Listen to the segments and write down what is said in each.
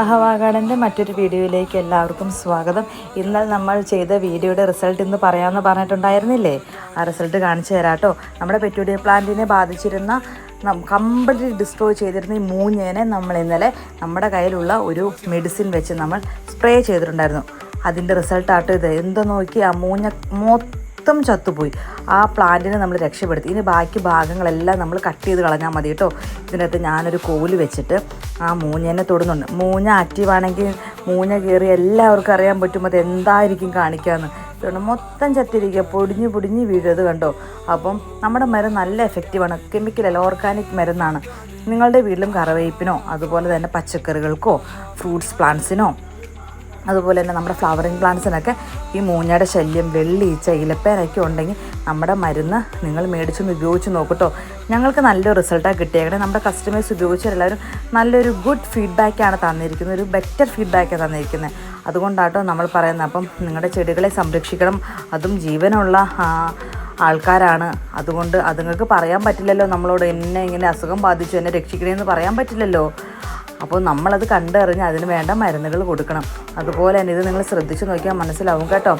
അഹവാ ഗാർഡന്റെ മറ്റൊരു വീഡിയോയിലേക്ക് എല്ലാവർക്കും സ്വാഗതം. ഇന്നലെ നമ്മൾ ചെയ്ത വീഡിയോയുടെ റിസൾട്ട് ഇന്ന് പറയാമെന്ന് പറഞ്ഞിട്ടുണ്ടായിരുന്നില്ലേ? ആ റിസൾട്ട് കാണിച്ചു തരാം കേട്ടോ നമ്മുടെ പെറ്റൂഡിയ പ്ലാന്റിനെ ബാധിച്ചിരുന്ന കംപ്ലീറ്റ് ഡിസ്ട്രോയ് ചെയ്തിരുന്ന ഈ മൂഞ്ഞേനെ നമ്മൾ ഇന്നലെ നമ്മുടെ കയ്യിലുള്ള ഒരു മെഡിസിൻ വെച്ച് നമ്മൾ സ്പ്രേ ചെയ്തിട്ടുണ്ടായിരുന്നു. അതിന്റെ റിസൾട്ടാട്ടോ ഇത്. എന്താ നോക്കി ആ മൂഞ്ഞ മൊത്തം ചത്തുപോയി. ആ പ്ലാന്റിനെ നമ്മൾ രക്ഷപ്പെടുത്തി. ഇനി ബാക്കി ഭാഗങ്ങളെല്ലാം നമ്മൾ കട്ട് ചെയ്ത് കളഞ്ഞാൽ മതി കേട്ടോ. ഇതിനകത്ത് ഞാനൊരു കോൽ വെച്ചിട്ട് ആ മൂഞ്ഞേനെ തൊടുന്നുണ്ട്. മൂഞ്ഞ ആക്റ്റീവാണെങ്കിൽ മൂഞ്ഞ കയറി എല്ലാവർക്കും അറിയാൻ പറ്റും അത് എന്തായിരിക്കും കാണിക്കാമെന്ന് ഇതുകൊണ്ട് മൊത്തം ചത്തിരിക്കുക. പൊടിഞ്ഞ് പൊടിഞ്ഞ് വീഴത് കണ്ടോ? അപ്പം നമ്മുടെ മരം നല്ല എഫക്റ്റീവാണ് കെമിക്കലല്ല ഓർഗാനിക് മരുന്നാണ്. നിങ്ങളുടെ വീട്ടിലും കറവേപ്പിനോ അതുപോലെ തന്നെ പച്ചക്കറികൾക്കോ ഫ്രൂട്ട്സ് പ്ലാന്റ്സിനോ അതുപോലെ തന്നെ നമ്മുടെ ഫ്ലവറിങ് പ്ലാന്റ്സിനൊക്കെ ഈ മൂഞ്ഞയുടെ ശല്യം വെള്ളീച്ച ഇലപ്പേനൊക്കെ ഉണ്ടെങ്കിൽ നമ്മുടെ മരുന്ന് നിങ്ങൾ മേടിച്ചൊന്ന് ഉപയോഗിച്ച് നോക്കട്ടോ. ഞങ്ങൾക്ക് നല്ലൊരു റിസൾട്ടാണ് കിട്ടിയേക്കണേ. നമ്മുടെ കസ്റ്റമേഴ്സ് ഉപയോഗിച്ചവരെല്ലാവരും നല്ലൊരു ഗുഡ് ഫീഡ്ബാക്കാണ് തന്നിരിക്കുന്നത്. ഒരു ബെറ്റർ ഫീഡ്ബാക്കാണ് തന്നിരിക്കുന്നത്. അതുകൊണ്ടാട്ടോ നമ്മൾ പറയുന്നത്. അപ്പം നിങ്ങളുടെ ചെടികളെ സംരക്ഷിക്കണം. അതും ജീവനുള്ള ആൾക്കാരാണ്. അതുകൊണ്ട് അതുങ്ങൾക്ക് പറയാൻ പറ്റില്ലല്ലോ. നമ്മളോട് എന്നെ ഇങ്ങനെ അസുഖം ബാധിച്ചു എന്നെ രക്ഷിക്കണേന്ന് പറയാൻ പറ്റില്ലല്ലോ. അപ്പോൾ നമ്മളത് കണ്ടറിഞ്ഞ് അതിന് വേണ്ട മരുന്നുകൾ കൊടുക്കണം. അതുപോലെ തന്നെ ഇത് നിങ്ങൾ ശ്രദ്ധിച്ചു നോക്കിയാൽ മനസ്സിലാവും കേട്ടോ.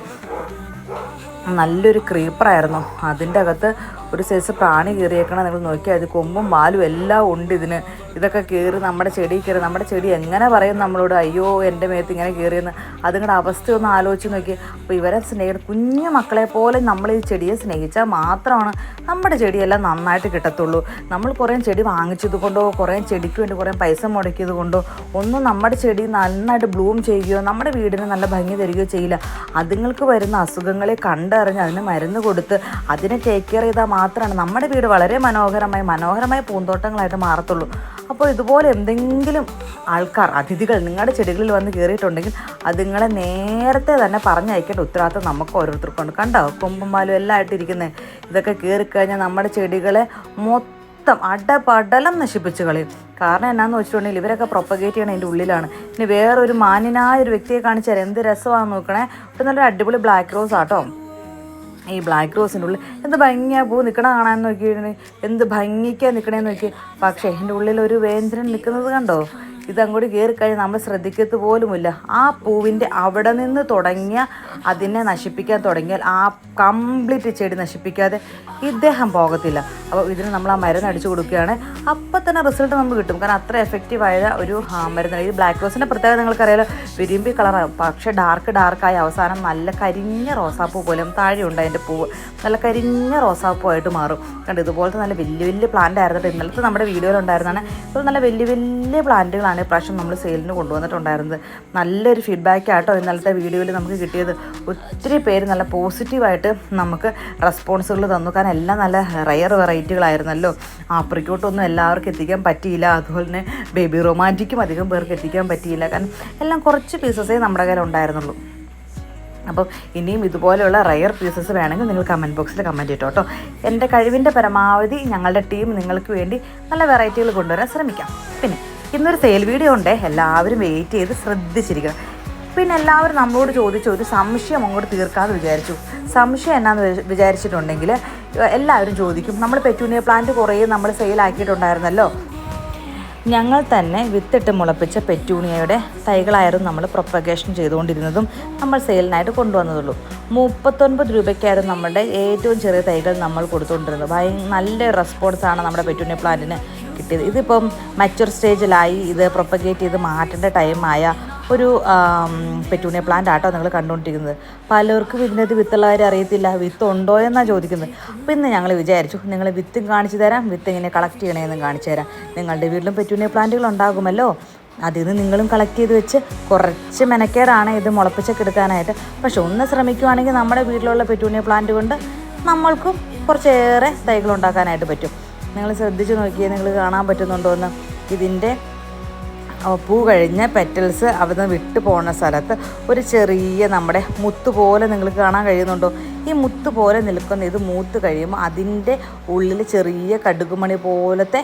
നല്ലൊരു ക്രീപ്പറായിരുന്നു അതിന്റെ അകത്ത് ഒരു സൈസ് പ്രാണി കയറിയേക്കണം നിങ്ങൾ നോക്കിയാൽ അത് കൊമ്പും മാലും എല്ലാം ഉണ്ട് ഇതിന്. ഇതൊക്കെ കയറി നമ്മുടെ ചെടി കയറി നമ്മുടെ ചെടി എങ്ങനെ പറയും നമ്മളോട്? അയ്യോ എന്റെ മേത്ത് ഇങ്ങനെ കയറിയെന്ന് അതുങ്ങളുടെ അവസ്ഥ ഒന്ന് ആലോചിച്ച് നോക്കി അപ്പോൾ ഇവരെ സ്നേഹിക്കണം കുഞ്ഞു മക്കളെ പോലെ നമ്മൾ ഈ ചെടിയെ സ്നേഹിച്ചാൽ മാത്രമാണ് നമ്മുടെ ചെടിയെല്ലാം നന്നായിട്ട് കിട്ടത്തുള്ളൂ. നമ്മൾ കുറേ ചെടി വാങ്ങിച്ചത് കൊണ്ടോ കുറേ ചെടിക്ക് വേണ്ടി കുറേ പൈസ മുടക്കിയത് കൊണ്ടോ ഒന്നും നമ്മുടെ ചെടി നന്നായിട്ട് ബ്ലൂം ചെയ്യുകയോ നമ്മുടെ വീടിന് നല്ല ഭംഗി തരികയോ ചെയ്യില്ല. അതുങ്ങൾക്ക് വരുന്ന അസുഖങ്ങളെ കണ്ടറിഞ്ഞ് അതിന് മരുന്ന് കൊടുത്ത് അതിനെ ടേക്ക് കെയർ ചെയ്താൽ മാത്രമാണ്. നമ്മുടെ വീട് വളരെ മനോഹരമായി മനോഹരമായ പൂന്തോട്ടങ്ങളായിട്ട് മാറത്തുള്ളൂ. അപ്പോൾ ഇതുപോലെ എന്തെങ്കിലും ആൾക്കാർ അതിഥികൾ നിങ്ങളുടെ ചെടികളിൽ വന്ന് കയറിയിട്ടുണ്ടെങ്കിൽ അതുങ്ങളെ നേരത്തെ തന്നെ പറഞ്ഞയക്കേണ്ട ഉത്തരവാദിത്വം നമുക്ക് ഓരോരുത്തർക്കുണ്ട് കണ്ടോ? കൊമ്പും പാലും എല്ലാം ആയിട്ടിരിക്കുന്നത് ഇതൊക്കെ കയറിക്കഴിഞ്ഞാൽ നമ്മുടെ ചെടികളെ മൊത്തം അടപടലം നശിപ്പിച്ച് കളയും. കാരണം എന്നാന്ന് വെച്ചിട്ടുണ്ടെങ്കിൽ ഇവരൊക്കെ പ്രൊപ്പഗേറ്റ് ചെയ്യണം അതിന്റെ ഉള്ളിലാണ്. ഇനി വേറൊരു മാന്യനായ ഒരു വ്യക്തിയെ കാണിച്ചാൽ എന്ത് രസമാണെന്ന് നോക്കണേ. ഇപ്പം നല്ലൊരു അടിപൊളി ബ്ലാക്ക് റോസ് ആട്ടോ. ഈ ബ്ലാക്ക് റോസിന്റെ ഉള്ളിൽ എന്ത് ഭംഗിയാ പൂ നിൽക്കണ കാണാൻ നോക്കിയിട്ടുണ്ടെങ്കിൽ എന്ത് ഭംഗിക്കാ നിൽക്കണേന്ന് നോക്കി പക്ഷേ എന്റെ ഉള്ളിൽ ഒരു വേന്ദ്രൻ നിൽക്കുന്നത് കണ്ടോ? ഇതങ്ങോട്ട് കയറി കഴിഞ്ഞാൽ നമ്മൾ ശ്രദ്ധിക്കത്ത് പോലുമില്ല. ആ പൂവിന്റെ അവിടെ നിന്ന് തുടങ്ങിയ അതിനെ നശിപ്പിക്കാൻ തുടങ്ങിയാൽ ആ കംപ്ലീറ്റ് ചെടി നശിപ്പിക്കാതെ ഇദ്ദേഹം പോകത്തില്ല. അപ്പോൾ ഇതിന് നമ്മൾ ആ മരുന്ന് അടിച്ചു കൊടുക്കുകയാണ്. അപ്പം തന്നെ റിസൾട്ട് നമുക്ക് കിട്ടും. കാരണം അത്ര എഫക്റ്റീവായ ഒരു മരുന്ന് ഈ ബ്ലാക്ക് റോസിന്റെ പ്രത്യേകത നിങ്ങൾക്കറിയാലോ. വിരുമ്പി കളറാണ് പക്ഷേ ഡാർക്ക് ഡാർക്കായ അവസാനം നല്ല കരിഞ്ഞ റോസാപ്പൂ പോലെ താഴെയുണ്ട് അതിന്റെ പൂവ്. നല്ല കരിഞ്ഞ റോസാപ്പൂ ആയിട്ട് മാറും. കണ്ട് ഇതുപോലത്തെ നല്ല വലിയ വലിയ പ്ലാന്റ് ആയിരുന്നു. ഇന്നലത്തെ നമ്മുടെ വീഡിയോയിലുണ്ടായിരുന്നതാണ് ഇപ്പോൾ നല്ല വലിയ വലിയ പ്ലാന്റുകളാണ് ഇപ്രാവശ്യം നമ്മൾ സെയിലിന് കൊണ്ടുവന്നിട്ടുണ്ടായിരുന്നത്. നല്ലൊരു ഫീഡ്ബാക്ക് ആട്ടോ ഇന്നലത്തെ വീഡിയോയിൽ നമുക്ക് കിട്ടിയത്. ഒത്തിരി പേര് നല്ല പോസിറ്റീവായിട്ട് നമുക്ക് റെസ്പോൺസുകൾ തന്നു. കാരണം എല്ലാം നല്ല റയർ വെറൈറ്റികളായിരുന്നല്ലോ ആപ്രിക്കോട്ടൊന്നും എല്ലാവർക്കും എത്തിക്കാൻ പറ്റിയില്ല. അതുപോലെ തന്നെ ബേബി റൊമാന്റിക്കും അധികം പേർക്ക് എത്തിക്കാൻ പറ്റിയില്ല. കാരണം എല്ലാം കുറച്ച് പീസസേ നമ്മുടെ കയ്യിൽ ഉണ്ടായിരുന്നുള്ളൂ. അപ്പം ഇനിയും ഇതുപോലെയുള്ള റയർ പീസസ് വേണമെങ്കിൽ നിങ്ങൾ കമന്റ് ബോക്സിൽ കമന്റ് ചെയ്തോ കേട്ടോ എന്റെ കഴിവിന്റെ പരമാവധി ഞങ്ങളുടെ ടീം നിങ്ങൾക്ക് വേണ്ടി നല്ല വെറൈറ്റികൾ കൊണ്ടുവരാൻ ശ്രമിക്കാം. പിന്നെ ഇന്നൊരു സെയിൽ വീഡിയോ ഉണ്ട്. എല്ലാവരും വെയിറ്റ് ചെയ്ത് ശ്രദ്ധിച്ചിരിക്കണം. പിന്നെ എല്ലാവരും നമ്മളോട് ചോദിച്ച ഒരു സംശയം അങ്ങോട്ട് തീർക്കാമെന്ന് വിചാരിച്ചു. സംശയം എന്നാന്ന് വിചാ- വിചാരിച്ചിട്ടുണ്ടെങ്കിൽ എല്ലാവരും ചോദിക്കും. നമ്മൾ പെറ്റൂണിയ പ്ലാന്റ് കുറേ നമ്മൾ സെയിലാക്കിയിട്ടുണ്ടായിരുന്നല്ലോ ഞങ്ങൾ തന്നെ വിത്തിട്ട് മുളപ്പിച്ച പെറ്റൂണിയയുടെ തൈകളായിരുന്നു നമ്മൾ പ്രൊപ്പഗേഷൻ ചെയ്തുകൊണ്ടിരുന്നതും നമ്മൾ സെയിലിനായിട്ട് കൊണ്ടുവന്നതുള്ളൂ. മുപ്പത്തൊൻപത് രൂപയ്ക്കായിരുന്നു നമ്മുടെ ഏറ്റവും ചെറിയ തൈകൾ നമ്മൾ കൊടുത്തുകൊണ്ടിരുന്നത്. ഭയ നല്ല റെസ്പോൺസാണ് നമ്മുടെ പെറ്റൂണിയ പ്ലാന്റിന് കിട്ടിയത്. ഇതിപ്പം മച്ചുർ സ്റ്റേജിലായി ഇത് പ്രൊപ്പഗേറ്റ് ചെയ്ത് മാറ്റേണ്ട ടൈമായ ഒരു പെറ്റൂണിയ പ്ലാന്റ് ആട്ടോ നിങ്ങൾ കണ്ടുകൊണ്ടിരിക്കുന്നത്. പലർക്കും ഇതിനകത്ത് വിത്തുള്ള കാര്യം അറിയത്തില്ല. വിത്ത് ഉണ്ടോ എന്നാണ് ചോദിക്കുന്നത്. അപ്പോൾ ഇന്ന് ഞങ്ങൾ വിചാരിച്ചു നിങ്ങൾ വിത്തും കാണിച്ചു തരാം വിത്ത് എങ്ങനെ കളക്ട് ചെയ്യണമെന്നും കാണിച്ചു തരാം. നിങ്ങളുടെ വീട്ടിലും പെറ്റൂണിയ പ്ലാന്റുകൾ ഉണ്ടാകുമല്ലോ. അതിൽ നിന്ന് നിങ്ങളും കളക്ട് ചെയ്ത് വെച്ച് കുറച്ച് മെനക്കേടാണ് ഇത് മുളപ്പിച്ചൊക്കെ എടുക്കാനായിട്ട്. പക്ഷെ ഒന്ന് ശ്രമിക്കുവാണെങ്കിൽ നമ്മുടെ വീട്ടിലുള്ള പെറ്റൂണിയ പ്ലാന്റ് കൊണ്ട് നമ്മൾക്കും കുറച്ചേറെ തൈകൾ ഉണ്ടാക്കാനായിട്ട് പറ്റും. നിങ്ങൾ ശ്രദ്ധിച്ച് നോക്കിയാൽ നിങ്ങൾ കാണാൻ പറ്റുന്നുണ്ടോ എന്ന് ഇതിന്റെ പൂ കഴിഞ്ഞ പെറ്റൽസ് അവിടുന്ന് വിട്ടു പോകുന്ന സ്ഥലത്ത് ഒരു ചെറിയ നമ്മുടെ മുത്ത് പോലെ നിങ്ങൾക്ക് കാണാൻ കഴിയുന്നുണ്ടോ? ഈ മുത്ത് പോലെ നിൽക്കുന്ന ഇത് മൂത്ത് കഴിയുമ്പോൾ അതിന്റെ ഉള്ളിൽ ചെറിയ കടുകുമണി പോലത്തെ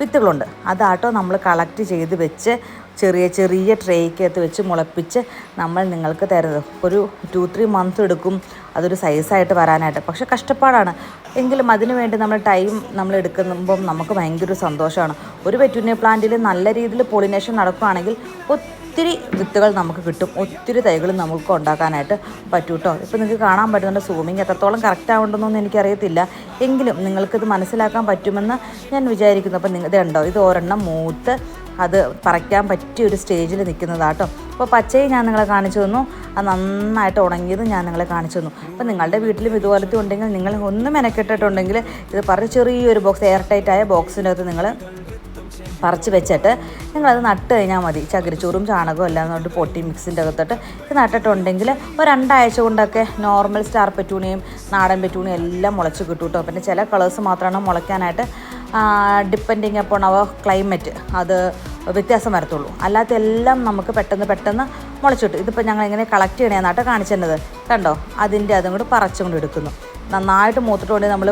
വിത്തുകളുണ്ട്. അതാട്ടോ നമ്മൾ കളക്ട് ചെയ്ത് വെച്ച് ചെറിയ ചെറിയ ട്രേക്കകത്ത് വെച്ച് മുളപ്പിച്ച് നമ്മൾ നിങ്ങൾക്ക് തരുന്നത്. ഒരു ടു ത്രീ മന്ത് എടുക്കും. അതൊരു സൈസായിട്ട് വരാനായിട്ട്. പക്ഷെ കഷ്ടപ്പാടാണ്. എങ്കിലും അതിനു വേണ്ടി നമ്മൾ ടൈം നമ്മൾ എടുക്കുമ്പം നമുക്ക് ഭയങ്കര സന്തോഷമാണ്. ഒരു പെറ്റൂണിയ പ്ലാന്റിൽ നല്ല രീതിയിൽ പോളിനേഷൻ നടക്കുകയാണെങ്കിൽ ഒത്തിരി വിത്തുകൾ നമുക്ക് കിട്ടും. ഒത്തിരി തൈകൾ നമുക്ക് ഉണ്ടാക്കാനായിട്ട് പറ്റും കേട്ടോ ഇപ്പോൾ നിങ്ങൾക്ക് കാണാൻ പറ്റുന്നുണ്ട് സൂമിങ് എത്രത്തോളം കറക്റ്റ് ആവുന്നുണ്ടെന്നൊന്നും എനിക്കറിയത്തില്ല. എങ്കിലും നിങ്ങൾക്കിത് മനസ്സിലാക്കാൻ പറ്റുമെന്ന് ഞാൻ വിചാരിക്കുന്നു. അപ്പോൾ നിങ്ങൾ ഇതുണ്ടോ? ഇത് ഒരെണ്ണം മൂത്ത് അത് പറിക്കാൻ പറ്റിയ ഒരു സ്റ്റേജിൽ നിൽക്കുന്നതാട്ടോ അപ്പോൾ പച്ചയും ഞാൻ നിങ്ങളെ കാണിച്ചു തന്നു. അത് നന്നായിട്ട് ഉണങ്ങിയത് ഞാൻ നിങ്ങളെ കാണിച്ചു തന്നു. അപ്പോൾ നിങ്ങളുടെ വീട്ടിലും ഇതുപോലത്തെ ഉണ്ടെങ്കിൽ നിങ്ങൾ ഒന്ന് മെനക്കെട്ടിട്ടുണ്ടെങ്കിൽ ഇത് പറഞ്ഞ് ചെറിയൊരു ബോക്സ് എയർ ടൈറ്റായ ബോക്സിന്റെ അകത്ത് നിങ്ങൾ പറിച്ച് വെച്ചിട്ട് നിങ്ങളത് നട്ട് കഴിഞ്ഞാൽ മതി. ചകിരിച്ചോറും ചാണകവും എല്ലാം കൊണ്ട് പൊട്ടി മിക്സിന്റെ അകത്തോട്ട് ഇത് നട്ടിട്ടുണ്ടെങ്കിൽ ഒരു രണ്ടാഴ്ച കൊണ്ടൊക്കെ നോർമൽ സ്റ്റാർ പെറ്റൂണിയും നാടൻ പെറ്റൂണിയും എല്ലാം മുളച്ച് കിട്ടും കേട്ടോ. പിന്നെ ചില കളേഴ്സ് മാത്രമാണ് മുളയ്ക്കാനായിട്ട് ഡിപ്പെൻഡിങ് അപ്പോൾ അവർ ക്ലൈമറ്റ് അത് വ്യത്യാസം വരത്തുള്ളൂ. അല്ലാത്ത എല്ലാം നമുക്ക് പെട്ടെന്ന് പെട്ടെന്ന് മുളച്ചിട്ടു ഇതിപ്പോൾ ഞങ്ങൾ ഇങ്ങനെ കളക്ട് ചെയ്യണേന്നാട്ട് കാണിച്ചത് കണ്ടോ? അതിന്റെ അതും കൂടി പറിച്ചും കൊണ്ട് എടുക്കുന്നു. നന്നായിട്ട് മൂത്തിട്ടുണ്ടെങ്കിൽ നമ്മൾ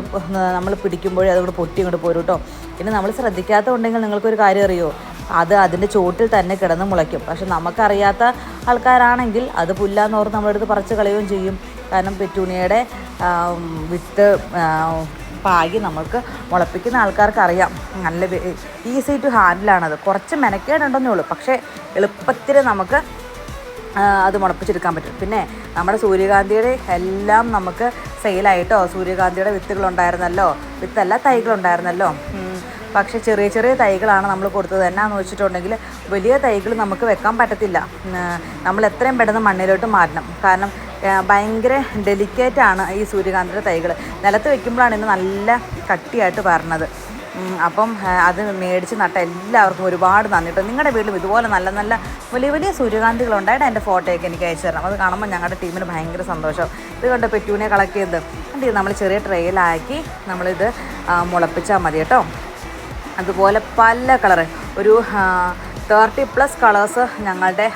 നമ്മൾ പിടിക്കുമ്പോഴേ അതുകൊണ്ട് പൊട്ടി ഇങ്ങോട്ട് പോരും കേട്ടോ. പിന്നെ നമ്മൾ ശ്രദ്ധിക്കാത്തതുണ്ടെങ്കിൽ നിങ്ങൾക്കൊരു കാര്യം അറിയോ? അത് അതിന്റെ ചോട്ടിൽ തന്നെ കിടന്ന് മുളയ്ക്കും. പക്ഷെ നമുക്കറിയാത്ത ആൾക്കാരാണെങ്കിൽ അത് പുല്ലാന്ന് ഓർത്ത് നമ്മളെടുത്ത് പറിച്ച് കളയുകയും ചെയ്യും. കാരണം പെറ്റൂണിയുടെ വിത്ത് പാകി നമുക്ക് മുളപ്പിക്കുന്ന ആൾക്കാർക്ക് അറിയാം നല്ല ഈസി ടു ഹാൻഡിലാണത്. കുറച്ച് മെനക്കേടുണ്ടെന്നേ ഉള്ളൂ. പക്ഷേ എളുപ്പത്തിൽ നമുക്ക് അത് മുളപ്പിച്ചെടുക്കാൻ പറ്റും. പിന്നെ നമ്മുടെ സൂര്യകാന്തിയുടെ എല്ലാം നമുക്ക് സെയിലായിട്ടോ? സൂര്യകാന്തിയുടെ വിത്തുകളുണ്ടായിരുന്നല്ലോ? വിത്തല്ല തൈകളുണ്ടായിരുന്നല്ലോ. പക്ഷേ ചെറിയ ചെറിയ തൈകളാണ് നമ്മൾ കൊടുത്തത്. എന്നാന്ന് വെച്ചിട്ടുണ്ടെങ്കിൽ വലിയ തൈകൾ നമുക്ക് വെക്കാൻ പറ്റത്തില്ല. നമ്മൾ എത്രയും പെട്ടെന്ന് മണ്ണിലോട്ട് മാറ്റണം. കാരണം ഭയങ്കര ഡെലിക്കേറ്റ് ആണ് ഈ സൂര്യകാന്തിന്റെ തൈകൾ. നിലത്ത് വെക്കുമ്പോഴാണ് ഇന്ന് നല്ല കട്ടിയായിട്ട് വരണത്. അപ്പം അത് മേടിച്ച് നട്ട എല്ലാവർക്കും ഒരുപാട് നന്ദി കേട്ടോ നിങ്ങളുടെ വീട്ടിലും ഇതുപോലെ നല്ല നല്ല വലിയ വലിയ സൂര്യകാന്തികൾ ഉണ്ടായിട്ട് എന്റെ ഫോട്ടോയൊക്കെ എനിക്ക് അയച്ചു തരണം. അത് കാണുമ്പോൾ ഞങ്ങളുടെ ടീമിന് ഭയങ്കര സന്തോഷം. ഇത് കണ്ട് പെറ്റൂനെ കളക്ട് ചെയ്ത് നമ്മൾ ചെറിയ ട്രെയിലാക്കി നമ്മളിത് മുളപ്പിച്ചാൽ മതി കേട്ടോ. അതുപോലെ പല കളറ്. ഒരു തേർട്ടി പ്ലസ് കളേഴ്സ് ഞങ്ങളുടെ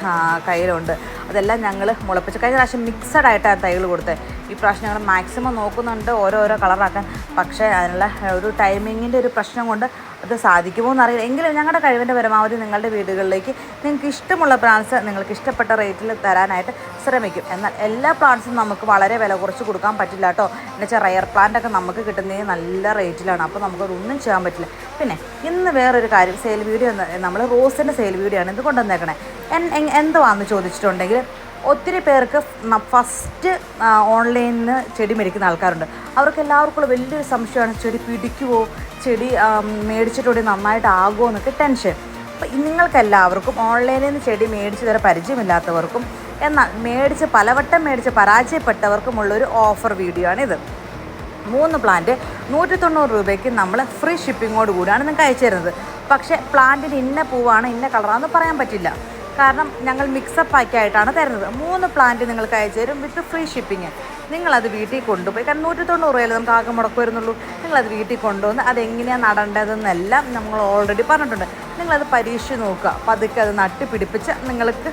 കയ്യിലുണ്ട്. അതെല്ലാം ഞങ്ങൾ മുളപ്പിച്ച്. കഴിഞ്ഞ പ്രാവശ്യം മിക്സഡ് ആയിട്ടാണ് തൈകൾ കൊടുത്തത്. ഈ പ്രാവശ്യം ഞങ്ങൾ മാക്സിമം നോക്കുന്നുണ്ട് ഓരോരോ കളറാക്കാൻ. പക്ഷേ അതിനുള്ള ഒരു ടൈമിങ്ങിന്റെ ഒരു പ്രശ്നം കൊണ്ട് അത് സാധിക്കുമോ എന്നറിയില്ല. എങ്കിലും ഞങ്ങളുടെ കഴിവിന്റെ പരമാവധി നിങ്ങളുടെ വീടുകളിലേക്ക് നിങ്ങൾക്ക് ഇഷ്ടമുള്ള പ്ലാൻസ് നിങ്ങൾക്ക് ഇഷ്ടപ്പെട്ട റേറ്റിൽ തരാനായിട്ട് ശ്രമിക്കും. എന്നാൽ എല്ലാ പ്ലാൻസും നമുക്ക് വളരെ വില കുറച്ച് കൊടുക്കാൻ പറ്റില്ല കേട്ടോ എന്നുവെച്ചാൽ റയർ പ്ലാന്റൊക്കെ നമുക്ക് കിട്ടുന്നത് നല്ല റേറ്റിലാണ് അപ്പോൾ നമുക്കതൊന്നും ചെയ്യാൻ പറ്റില്ല. പിന്നെ ഇന്ന് വേറൊരു കാര്യം സെയിൽ വീഡിയോ നമ്മൾ റോസിന്റെ സെയിൽ വീഡിയോ ആണ് ഇത് കൊണ്ടുവന്നേക്കണേ. എന്തുവാന്ന് ചോദിച്ചിട്ടുണ്ടെങ്കിൽ ഒത്തിരി പേർക്ക് ഫസ്റ്റ് ഓൺലൈനിൽ നിന്ന് ചെടി മേടിക്കുന്ന ആൾക്കാരുണ്ട്. അവർക്ക് എല്ലാവർക്കും വലിയൊരു സംശയമാണ് ചെടി പിടിക്കുമോ ചെടി ആ, മേടിച്ചിട്ടുണ്ടെങ്കിൽ നന്നായിട്ട് ആകുമോ എന്നൊക്കെ ടെൻഷൻ അപ്പോൾ നിങ്ങൾക്കെല്ലാവർക്കും ഓൺലൈനിൽ നിന്ന് ചെടി മേടിച്ച് തരാൻ പരിചയമില്ലാത്തവർക്കും എന്നാൽ മേടിച്ച് പലവട്ടം മേടിച്ച് പരാജയപ്പെട്ടവർക്കുമുള്ളൊരു ഓഫർ വീഡിയോ ആണിത് മൂന്ന് പ്ലാന്റ് നൂറ്റി തൊണ്ണൂറ് രൂപയ്ക്ക് നമ്മൾ ഫ്രീ ഷിപ്പിങ്ങോട് കൂടിയാണ് നിങ്ങൾക്ക് അയച്ചു തരുന്നത്. പക്ഷേ പ്ലാന്റിന് ഇന്ന പൂവാണ് ഇന്ന കളറാണെന്ന് പറയാൻ പറ്റില്ല. കാരണം ഞങ്ങൾ മിക്സപ്പ് ആക്കിയായിട്ടാണ് തരുന്നത്. മൂന്ന് പ്ലാന്റ് നിങ്ങൾക്ക് അയച്ചു തരും വിത്ത് ഫ്രീ ഷിപ്പിങ് നിങ്ങളത് വീട്ടിൽ കൊണ്ടുപോയി കാരണം നൂറ്റി തൊണ്ണൂറ് രൂപയിൽ നമുക്ക് ആകെ മുടക്ക് വരുന്നുള്ളൂ. നിങ്ങളത് വീട്ടിൽ കൊണ്ടുവന്ന് അതെങ്ങനെയാണ് നടേണ്ടതെന്നെല്ലാം നമ്മൾ ഓൾറെഡി പറഞ്ഞിട്ടുണ്ട്. നിങ്ങളത് പരീക്ഷിച്ച് നോക്കുക. പതുക്കെ അത് നട്ട് പിടിപ്പിച്ച് നിങ്ങൾക്ക്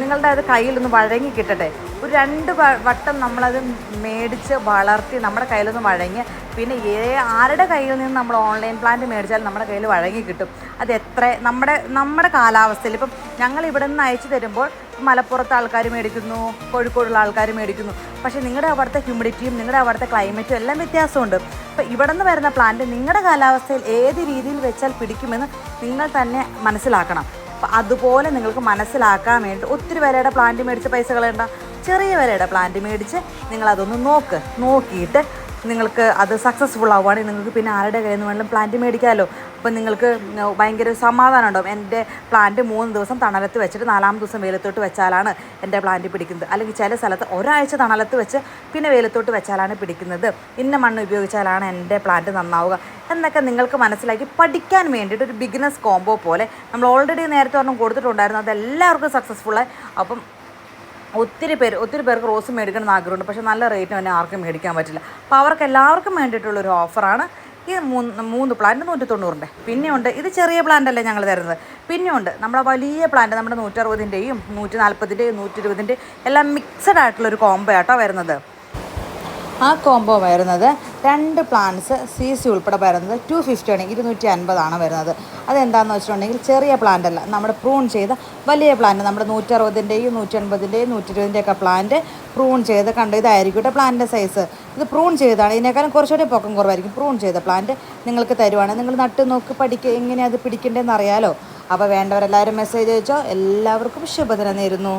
നിങ്ങളുടെ അത് കയ്യിലൊന്ന് വഴങ്ങി കിട്ടട്ടെ. ഒരു രണ്ട് വട്ടം നമ്മളത് മേടിച്ച് വളർത്തി നമ്മുടെ കയ്യിലൊന്ന് വഴങ്ങി പിന്നെ ഏ ആരുടെ കയ്യിൽ നിന്ന് നമ്മൾ ഓൺലൈൻ പ്ലാന്റ് മേടിച്ചാൽ നമ്മുടെ കയ്യിൽ വഴങ്ങി കിട്ടും. അത് എത്ര നമ്മുടെ നമ്മുടെ കാലാവസ്ഥയിൽ ഇപ്പം ഞങ്ങൾ ഇവിടെ നിന്ന് അയച്ചു തരുമ്പോൾ മലപ്പുറത്ത് ആൾക്കാർ മേടിക്കുന്നു കോഴിക്കോടുള്ള ആൾക്കാർ മേടിക്കുന്നു. പക്ഷേ നിങ്ങളുടെ അവിടുത്തെ ഹ്യൂമിഡിറ്റിയും നിങ്ങളുടെ അവിടുത്തെ ക്ലൈമറ്റും എല്ലാം വ്യത്യാസമുണ്ട്. അപ്പോൾ ഇവിടെ നിന്ന് വരുന്ന പ്ലാന്റ് നിങ്ങളുടെ കാലാവസ്ഥയിൽ ഏത് രീതിയിൽ വെച്ചാൽ പിടിക്കുമെന്ന് നിങ്ങൾ തന്നെ മനസ്സിലാക്കണം. അപ്പോൾ അതുപോലെ നിങ്ങൾക്ക് മനസ്സിലാക്കാൻ വേണ്ടി ഒത്തിരി വിലയുടെ പ്ലാന്റ് മേടിച്ച് പൈസ കളയണ്ട. ചെറിയ വിലയുടെ പ്ലാന്റ് മേടിച്ച് നിങ്ങളതൊന്ന് നോക്ക്. നോക്കിയിട്ട് നിങ്ങൾക്ക് അത് സക്സസ്ഫുൾ ആവുകയാണെങ്കിൽ നിങ്ങൾക്ക് പിന്നെ ആരുടെ കയ്യിൽ നിന്ന് വേണമെങ്കിലും പ്ലാന്റ് മേടിക്കാമല്ലോ അപ്പം നിങ്ങൾക്ക് ഭയങ്കര സമാധാനം ഉണ്ടാവും. എന്റെ പ്ലാന്റ് മൂന്ന് ദിവസം തണലത്ത് വെച്ചിട്ട് നാലാം ദിവസം വെയിലത്തോട്ട് വെച്ചാലാണ് എന്റെ പ്ലാന്റ് പിടിക്കുന്നത്. അല്ലെങ്കിൽ ചില സ്ഥലത്ത് ഒരാഴ്ച തണലത്ത് വെച്ച് പിന്നെ വെയിലത്തോട്ട് വെച്ചാലാണ് പിടിക്കുന്നത്. ഇന്ന മണ്ണ് ഉപയോഗിച്ചാലാണ് എന്റെ പ്ലാന്റ് നന്നാവുക. എന്നൊക്കെ നിങ്ങൾക്ക് മനസ്സിലാക്കി പഠിക്കാൻ വേണ്ടിയിട്ട് ഒരു ബിഗിനസ് കോംബോ പോലെ നമ്മൾ ഓൾറെഡി നേരത്തെ ഒരെണ്ണം കൊടുത്തിട്ടുണ്ടായിരുന്നു. അത് എല്ലാവർക്കും സക്സസ്ഫുള്ളായി അപ്പം ഒത്തിരി പേര് ഒത്തിരി പേർക്ക് റോസ് മേടിക്കണം എന്ന് ആഗ്രഹമുണ്ട്. പക്ഷേ നല്ല റേറ്റിന് തന്നെ ആർക്കും മേടിക്കാൻ പറ്റില്ല. അപ്പോൾ അവർക്ക് എല്ലാവർക്കും വേണ്ടിയിട്ടുള്ളൊരു ഓഫറാണ് ഈ മൂന്ന് മൂന്ന് പ്ലാന്റ് നൂറ്റി തൊണ്ണൂറിന്റെ പിന്നെയുണ്ട് ഇത് ചെറിയ പ്ലാന്റ് അല്ലേ ഞങ്ങൾ തരുന്നത്? പിന്നെയുണ്ട് നമ്മുടെ വലിയ പ്ലാന്റ് നമ്മുടെ നൂറ്ററുപതിന്റെയും നൂറ്റി നാൽപ്പതിന്റെയും നൂറ്റി ഇരുപതിന്റെയും എല്ലാം മിക്സഡ് ആയിട്ടുള്ളൊരു കോംബോ ആട്ടോ വരുന്നത്. ആ കോംബോ വരുന്നത് രണ്ട് പ്ലാന്റ്സ് സി സി ഉൾപ്പെടെ വരുന്നത് ടു ഫിഫ്റ്റിയാണ് ഇരുന്നൂറ്റി അൻപതാണ് വരുന്നത്. അതെന്താണെന്ന് വെച്ചിട്ടുണ്ടെങ്കിൽ ചെറിയ പ്ലാന്റ് അല്ല. നമ്മുടെ പ്രൂൺ ചെയ്ത വലിയ പ്ലാന്റ് നമ്മുടെ നൂറ്ററുപതിന്റെയും നൂറ്റൻപതിന്റെയും നൂറ്റി ഇരുപതിന്റെയൊക്കെ പ്ലാന്റ് പ്രൂൺ ചെയ്ത് കണ്ടു. ഇതായിരിക്കും കേട്ടോ പ്ലാന്റിന്റെ സൈസ് ഇത് പ്രൂൺ ചെയ്താണ്. ഇതിനേക്കാളും കുറച്ചുകൂടി പൊക്കം കുറവായിരിക്കും പ്രൂൺ ചെയ്ത പ്ലാന്റ് നിങ്ങൾക്ക് തരുവാണ് നിങ്ങൾ നട്ട് നോക്ക് പഠിക്കുക എങ്ങനെയാണ് അത് പിടിക്കേണ്ടതെന്ന് അറിയാലോ. അപ്പോൾ വേണ്ടവരെല്ലാവരും മെസ്സേജ് അയച്ചോ. എല്ലാവർക്കും ശുഭദിനം നേരുന്നു.